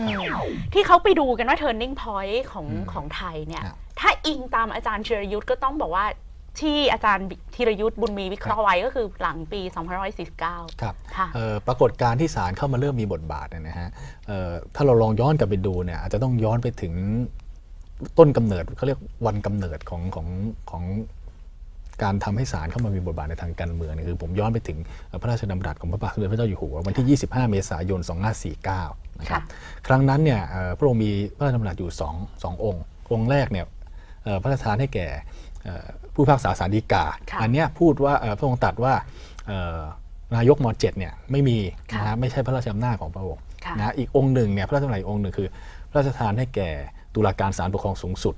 อืมที่เขาไปดูกันว่า turning point ของอืมของไทยเนี่ยครับถ้าอิงตามอาจารย์ธีรยุทธ์ก็ต้องบอกว่าที่อาจารย์ธีรยุทธ์บุญมีวิเคราะห์ไว้ก็คือหลังปี 2549 ครับค่ะเอ่อปรากฏการณ์ที่ศาลเข้ามาเริ่มมีบทบาทเนี่ยนะฮะเอ่อถ้าเราลองย้อนกลับไปดูเนี่ยอาจจะต้องย้อนไปถึงต้นกำเนิดเขาเรียกวันกำเนิดของของของ การทำให้ศาลเข้ามามีบทบาทในทางการเมืองเนี่ยคือ ผมย้อนไปถึงพระราชดำรัสของพระบาทสมเด็จพระเจ้าอยู่หัววันที่ 25 เมษายน 2549นะครับค่ะครั้งนั้นเนี่ยเอ่อพระองค์มีพระราชดำรัสอยู่สองสององค์ องค์แรกเนี่ยเอ่อพระราชทานให้แก่เอ่อผู้พิพากษาสารดีกาค่ะอันเนี้ยพูดว่าเอ่อพระองค์ตรัดว่าเอ่อนายกม .7 เนี่ยไม่มีค่ะนะฮะไม่ใช่พระราชอำนาจของพระองค์ค่ะนะอีกองค์หนึ่งเนี่ยพระราชดำรัสอีกองค์หนึ่งคือ พระราชทานให้แก่ตุลาการศาลปกครองสูงสุด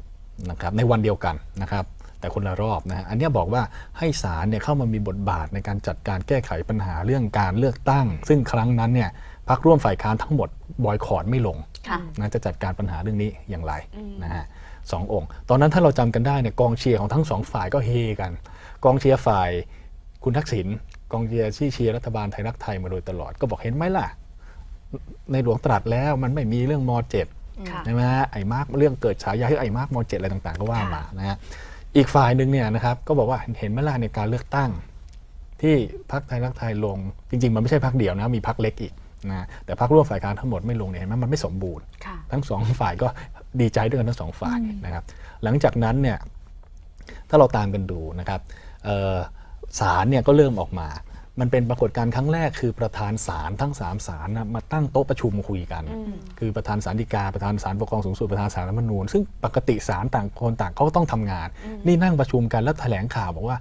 นะครับในวันเดียวกันนะครับ แต่คนละรอบนะฮะอันเนี้ยบอกว่าให้ศาลเนี่ยเข้ามามีบทบาทในการจัดการแก้ไขปัญหาเรื่องการเลือกตั้ง ซึ่งครั้งนั้นเนี่ยพรรคร่วมฝ่ายค้านทั้งหมดบอยคอรดไม่ลงค่ะนะจะจัดการปัญหาเรื่องนี้อย่างไรอืมนะฮะสององค์ ตอนนั้นถ้าเราจำกันได้เนี่ยกองเชียร์ของทั้งสองฝ่ายก็เฮกัน กองเชียร์ฝ่ายคุณทักษิณกองเชียร์ที่เชียร์รัฐบาลไทยรักไทยมาโดยตลอดก็บอกเห็นไหมล่ะ ในหลวงตรัสแล้วมันไม่มีเรื่องม .7 ค่ะใช่ไหมฮะไอ้มาร์กเรื่องเกิดฉายาให้ไอ้มาร์กม .7 อะไรต่างๆ ก็ว่าค่ะมานะฮะ อีกฝ่ายหนึ่งเนี่ยนะครับก็บอกว่าเห็นไหมล่ะในการเลือกตั้ง ที่พรรคไทยรักไทยลง จริง ๆ มันไม่ใช่พรรคเดียวนะมีพรรคเล็กอีกนะแต่พรรคร่วมฝ่ายค้านทั้งหมดไม่ลงเนี่ยเห็นไหมมันไม่สมบูรณ์ค่ะทั้งสองฝ่ายก็ดีใจด้วยกันทั้งสองฝ่ายนะครับหลังจากนั้นเนี่ยถ้าเราตามกันดูนะครับเอ่อศาลเนี่ยก็เริ่มออกมา มันเป็นปรากฏการณ์ครั้งแรกคือประธานศาลทั้งสามศาลนะมาตั้งโต๊ะประชุมคุยกันอืมคือประธานศาลฎีกาประธานศาลปกครองสูงสุดประธานศาลรัฐธรรมนูญซึ่งปกติศาลต่างคนต่างเขาก็ต้องทำงาน นี่นั่งประชุมกันแล้วแถลงข่าวบอกว่า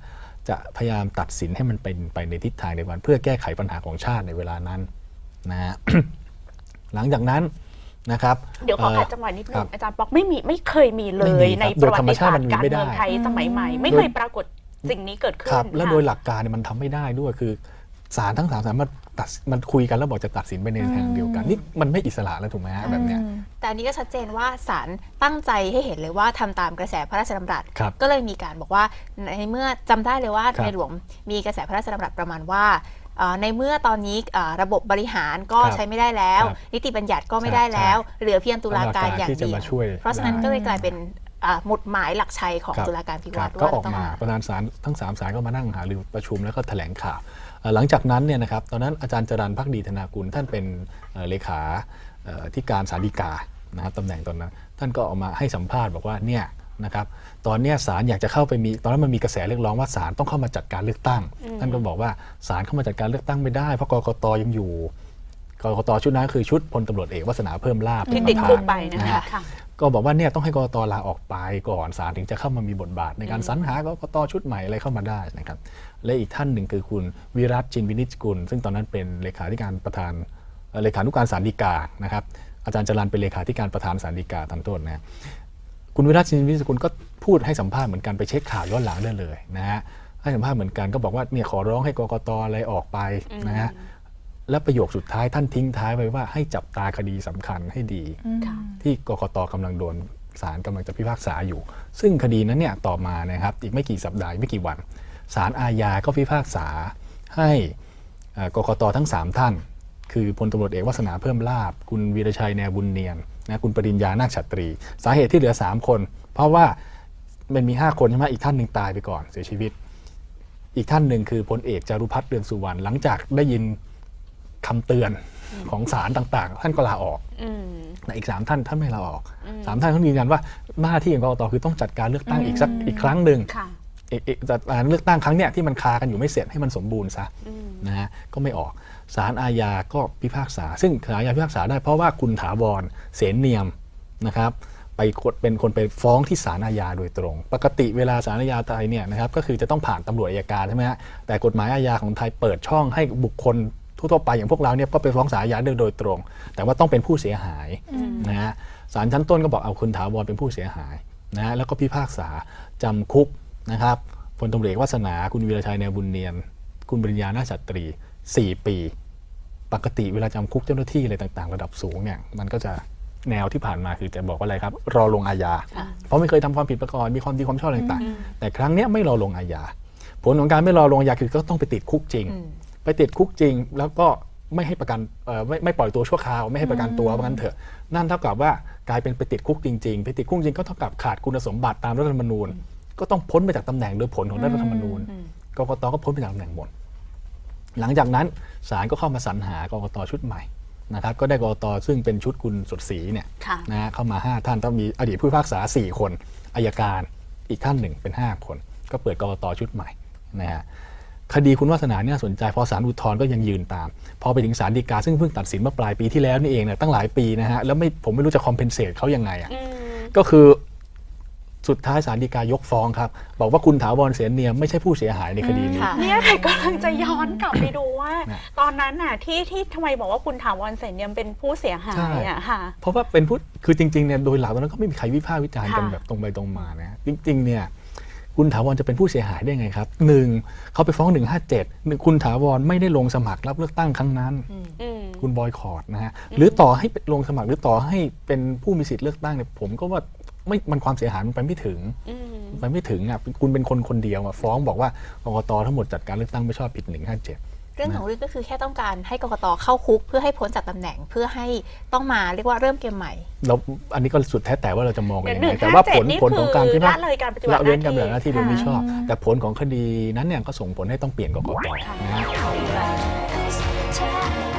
จะพยายามตัดสินให้มันเป็นไปในทิศทางเดียวกันเพื่อแก้ไขปัญหาของชาติในเวลานั้นนะฮะหลังจากนั้นนะครับเดี๋ยวขอเขัดจังหวะนิดนึครังบอาจารย์ป๊อกไม่มีไม่เคยมีเลไม่มียครับในโดปยระวัธรรมติชาติศาสตมันร์มีการไม่ได้เมืองไทยสมัยใหม่ ไม่โดยเคยปรากฏ สิ่งนี้เกิดขึ้นครับแล้วค่ะโดยหลักการเนี่ยมันทำไม่ได้ด้วยคือศาลทั้งสามสามารถตัดมันคุยกันแล้วบอกจะตัดสินไปในทางเดียวกันนี่มันไม่อิสระแล้วถูกไหมฮะแบบเนี้ยแต่อันนี้ก็ชัดเจนว่าศาลตั้งใจให้เห็นเลยว่าทำตามกระแสพระราชดำรัสครับก็เลยมีการบอกว่าในเมื่อจำได้เลยว่าครับในหลวงมีกระแสพระราชดำรัสประมาณว่าเอ่อในเมื่อตอนนี้เอ่อระบบบริหารก็ครับใช้ไม่ได้แล้วครับนิติบัญญัติก็ไม่ใช่ได้แล้วใช่เหลือเพียงตุลาการอย่างที่จะเดียวมาช่วยเพราะฉะนั้นได้ก็เลยกลายเป็น อ่าหมุดหมายหลักชัยของครับตุลาการพิควัรัตบรก็ว่าออกต้องมาประธานศาลทั้งสามศาลก็มานั่งหารือประชุมแล้วก็แถลงข่าวเอ่อหลังจากนั้นเนี่ยนะครับตอนนั้นอาจารย์จรันพักดีธนากุลท่านเป็นเอ่อเลขาเอ่อที่การศาลฎีกานะครับตำแหน่งตอนนั้น ท่านก็ออกมาให้สัมภาษณ์บอกว่าเนี่ยนะครับตอนเนี้ยศาลอยากจะเข้าไปมีตอนนั้นมันมีกระแสเรียกร้องว่าศาลต้องเข้ามาจัดการเลือกตั้ง ท่านก็บอกว่าศาลเข้ามาจัดการเลือกตั้งไม่ได้เพราะกกตยังอยู่กกตชุดนั้นคือชุดพลตำรวจเอกวาสนาเพิ่มลาภที่เป็นติดประธานคุกไปนะนะคะฮะค่ะ ก็บอกว่าเนี่ยต้องให้กรกตลาออกไปก่อนศาลถึงจะเข้ามามีบทบาท ในการสรรหากรกตชุดใหม่อะไรเข้ามาได้นะครับ และอีกท่านหนึ่งคือคุณวิรัตจินวินิจกุล ซึ่งตอนนั้นเป็นเลขาธิการประธานเอ่อเลขานุการศาลฎีกานะครับอาจารย์จรันเป็นเลขาธิการประธานศาลฎีกาทำโทษนะคุณวิรัตจินวินิจกุลก็พูดให้สัมภาษณ์เหมือนกันไปเช็คข่าวย้อนหลังได้เลยนะฮะให้สัมภาษณ์เหมือนกันก็บอกว่าเนี่ยขอร้องให้กรกตอะไรออกไปนะฮะ และประโยคสุดท้ายท่านทิ้งท้ายไว้ว่าให้จับตาคดีสำคัญให้ดีค่ะที่กกตกำลังโดนศาลกำลังจะพิพากษาอยู่ ซึ่งคดีนั้นเนี่ยต่อมานะครับอีกไม่กี่สัปดาห์อีกไม่กี่วันศาลอาญาก็พิพากษาให้เอ่อกกตทั้ง 3 ท่าน คือพลตำรวจเอกวัฒนาเพิ่มลาบ คุณวีรชัยแนวบุญเนียนนะคุณปริญญานาคฉัตรี สาเหตุที่เหลือ 3 คน เพราะว่ามันมี 5 คนใช่ไหมอีกท่านหนึ่งตายไปก่อนเสียชีวิต อีกท่านหนึ่งคือพลเอกจารุพัฒน์เรืองสุวรรณหลังจากได้ยิน คำเตือนของศาลต่างๆ ท่านก็ลาออกอืมแต่อีกสามท่านท่านไม่ลาออกสามท่านเขายืนยันว่าหน้าที่ของกรกตคือต้องจัดการเลือกตั้งอีกสักอีกครั้งหนึ่งค่ะอีกอีกจัดการเลือกตั้งครั้งเนี้ยที่มันคากันอยู่ไม่เสร็จให้มันสมบูรณ์ซะอืมนะฮะก็ไม่ออกศาลอาญาก็พิพากษา ซึ่งศาลอาญาพิพากษาได้เพราะว่าคุณถาวรเสนเนียมนะครับไปกดเป็นคนไปฟ้องที่ศาลอาญาโดยตรง ปกติเวลาศาลอาญาไทยเนี่ยนะครับก็คือจะต้องผ่านตำรวจอัยการใช่ไหมฮะแต่กฎหมายอาญาของไทยเปิดช่องให้บุคคล ทั่วๆไปอย่างพวกเราเนี่ยก็ไปฟ้องศาลอาญาได้โดยตรง แต่ว่าต้องเป็นผู้เสียหายนะฮะศาลชั้นต้นก็บอกเอาคุณถาวรเป็นผู้เสียหายนะฮะแล้วก็พิพากษาจำคุกนะครับพลตำรวจเอกวัฒนาคุณวีรชัยแนวบุญเนียน คุณปริญญานาคชัตรี 4 ปี ปกติเวลาจำคุกเจ้าหน้าที่อะไรต่างๆ ระดับสูงเนี่ยมันก็จะแนวที่ผ่านมาคือจะบอกว่าอะไรครับ รอลงอาญา เพราะไม่เคยทำความผิดมาก่อนมีความดีความชอบอะไรต่างๆ แต่ครั้งเนี้ยไม่รอลงอาญาผลของการไม่รอลงอาญาคือก็ต้องไปติดคุกจริงอืม ไปติดคุกจริง แล้วก็ไม่ให้ประกันเอ่อไม่ไม่ปล่อยตัวชั่วคราวไม่ให้ประกันตัวว่างั้นเถอะ นั่นเท่ากับว่ากลายเป็นไปติดคุกจริงๆไปติดคุกจริงก็เท่ากับขาดคุณสมบัติตามรัฐธรรมนูญ ก็ต้องพ้นไปจากตำแหน่งโดยผลของรัฐธรรมนูญอืมกกตก็พ้นไปจากตำแหน่งหมดหลังจากนั้นศาลก็เข้ามาสรรหากกตชุดใหม่นะครับก็ได้กกตซึ่งเป็นชุดคุณสดศรีเนี่ยค่ะนะฮะเข้ามา 5 ท่านต้องมีอดีตผู้พิพากษา 4 คนอายการอีกท่านหนึ่งเป็น 5 คน ก็เปิดกกตชุดใหม่นะฮะ คดีคุณวาสนาเนี่ยน่าสนใจพอศาลอุทธรณ์ก็ยังยืนตาม พอไปถึงศาลฎีกาซึ่งเพิ่งตัดสินเมื่อปลายปีที่แล้วนี่เองเนี่ยตั้งหลายปีนะฮะแล้วไม่ผมไม่รู้จะคอมเพนเซตเขายังไงอะอืมก็คือสุดท้ายศาลฎีกายกฟ้องครับ บอกว่าคุณถาวรเสนเนียมไม่ใช่ผู้เสียหายในคดีนี้ค่ะเนี่ยแต่กำลังจะย้อนกลับไปดูว่านะตอนนั้นน่ะที่ที่ทำไมบอกว่าคุณถาวรเสนยังเป็นผู้เสียหายอะค่ะ เพราะว่าเป็นผู้คือจริงๆเนี่ยโดยหลักตอนนั้นก็ไม่มีใครวิพากษ์วิจารณ์กันค่ะแบบตรงไปตรงมานะจริงๆเนี่ย คุณถาวรจะเป็นผู้เสียหายได้ไงครับหนึ่งเขาไปฟ้อง 157หนึ่งคุณถาวรไม่ได้ลงสมัครรับเลือกตั้งครั้งนั้นอืมคุณบอยคอร์ดนะฮะหรือต่อให้ลงสมัครหรือต่อให้เป็นผู้มีสิทธิ์เลือกตั้งเนี่ยผมก็ว่าไม่มันความเสียหายมันไปไม่ถึงอืมไปไม่ถึงอะคุณเป็นคนคนเดียวอะฟ้องบอกว่ากกตทั้งหมดจัดการเลือกตั้งไม่ชอบผิด157 เรื่องของเรื่องก็คือแค่ต้องการให้กกตเข้าคุก เพื่อให้พ้นจากตำแหน่งเพื่อให้ต้องมาเรียกว่าเริ่มเกมใหม่เราอันนี้ก็สุดแท้แต่ว่าเราจะมองกันเดี๋ยวยังหนึ่ไงงแต่ห้าว่าเจ็ผดลนี่ผลของการคือพิพากละเลยการปฏิบัละติหเว้นน้าการปฏิบัติหน้าที่โดยไม่ชอบค่ะแต่ผลของคดีนั้นเนี่ยก็ส่งผลให้ต้องเปลี่ยนกกตนะฮะ Time